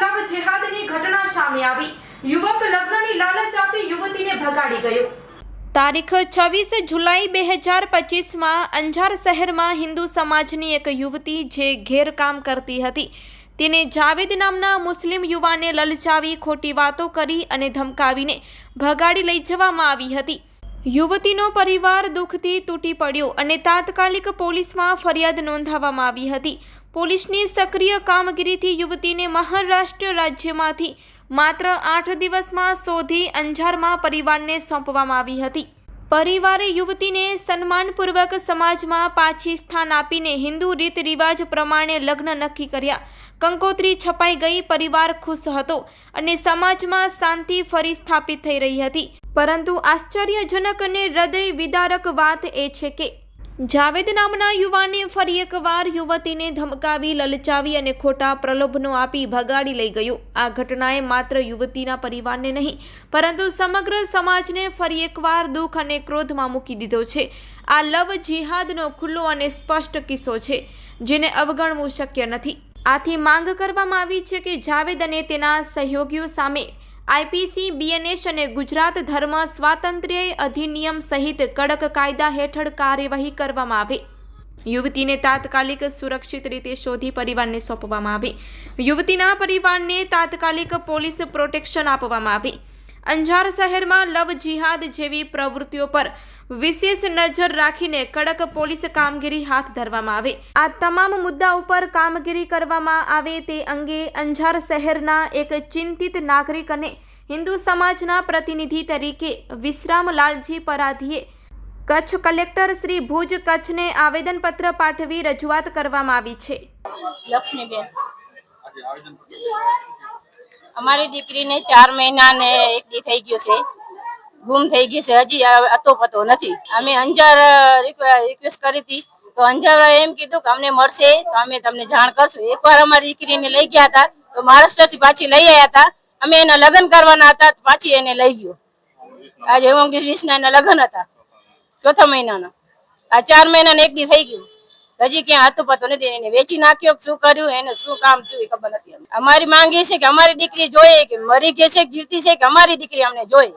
લવ જેહાદની ઘટના સામે આવી. યુવક લગ્નની લાલચ આપી યુવતીને ભગાડી ગયો. તારીખ છવ્વીસ જુલાઈ બે હજાર પચીસમાં અંજાર શહેરમાં હિન્દુ સમાજની એક યુવતી જે ઘેરકામ કરતી હતી. તેને જાવેદ નામના મુસ્લિમ યુવાને લલચાવી ખોટી વાતો કરી અને ધમકાવીને ભગાડી લઈ જવામાં આવી હતી. યુવતીનો પરિવાર દુઃખથી તૂટી પડ્યો અને તાત્કાલિક પોલીસમાં ફરિયાદ નોંધાવવામાં આવી હતી. પોલીસની સક્રિય કામગીરીથી યુવતીને મહારાષ્ટ્ર રાજ્યમાંથી માત્ર આઠ દિવસમાં શોધી અંજારમાં પરિવારને સોંપવામાં આવી હતી. પરિવારે યુવતીને સન્માનપૂર્વક સમાજમાં પાછી સ્થાન આપીને હિન્દુ રીત રિવાજ પ્રમાણે લગ્ન નક્કી કર્યા. કંકોત્રી છપાઈ ગઈ, પરિવાર ખુશ હતો અને સમાજમાં શાંતિ ફરી સ્થાપિત થઈ રહી હતી. પરંતુ આશ્ચર્યજનક અને હૃદય વિદારક વાત એ છે કે જાવેદ નામના યુવાને ફરી એકવાર યુવતીને ધમકાવી, લલચાવી અને ખોટા પ્રલોભનો આપી ભગાડી લઈ ગયો. આ ઘટનાએ માત્ર યુવતીના પરિવારને નહીં, પરંતુ સમગ્ર સમાજને ફરી એકવાર દુઃખ અને ક્રોધમાં મૂકી દીધો છે. આ લવ જિહાદનો ખુલ્લો અને સ્પષ્ટ કિસ્સો છે, જેને અવગણવું શક્ય નથી. આથી માંગ કરવામાં આવી છે કે જાવેદ અને તેના સહયોગીઓ સામે આઈપીસી, બીએનએસ અને ગુજરાત ધર્મ સ્વાતંત્ર્ય અધિનિયમ સહિત કડક કાયદા હેઠળ કાર્યવાહી કરવામાં આવે. યુવતીને તાત્કાલિક સુરક્ષિત રીતે શોધી પરિવારને સોંપવામાં આવે. યુવતીના પરિવારને તાત્કાલિક પોલીસ પ્રોટેક્શન આપવામાં આવે. અંજાર શહેરમાં લવ જિહાદ જેવી પ્રવૃત્તિઓ પર વિશેષ નજર રાખીને કડક પોલીસ કામગીરી હાથ ધરવામાં આવે. આ તમામ મુદ્દા ઉપર કામગીરી કરવામાં આવે તે અંગે અંજાર શહેરના એક ચિંતિત નાગરિક અને હિન્દુ સમાજના પ્રતિનિધિ તરીકે વિશ્રામલાલજી પરાધીએ કચ્છ કલેક્ટર શ્રી ભુજ કચ્છને આવેદનપત્ર પાઠવી રજૂઆત કરવામાં આવી છે. લક્ષ્મીબેન. અમારી દીકરીને ચાર મહિના ને એક દી થઈ ગયો છે. ગુમ થઈ ગઈ છે. હજી અતો પતો નથી. અમે અંજાર રિક્વેસ્ટ કરી હતી. તો અંજાર એમ કીધું કે અમને મળશે તો અમે તમને જાણ કરશું. એકવાર અમારી દીકરીને લઈ ગયા હતા, તો મહારાષ્ટ્રથી પાછી લઈ આવ્યા હતા. અમે એના લગ્ન કરવાના હતા પાછી એને લઈ ગયો. આજે હું વીસના એના લગ્ન હતા. ચોથા મહિનાના. આ ચાર મહિના એક દી થઈ ગયું. હજી ક્યાં હતું પતો નથી એને વેચી નાખ્યો શું કર્યું, એને શું કામ થયું એ ખબર નથી અમારી માંગ એ છે કે અમારી દીકરી જોઈએ, કે મરી ગઈ છે જીવતી છે કે અમારી દીકરી અમને જોઈએ.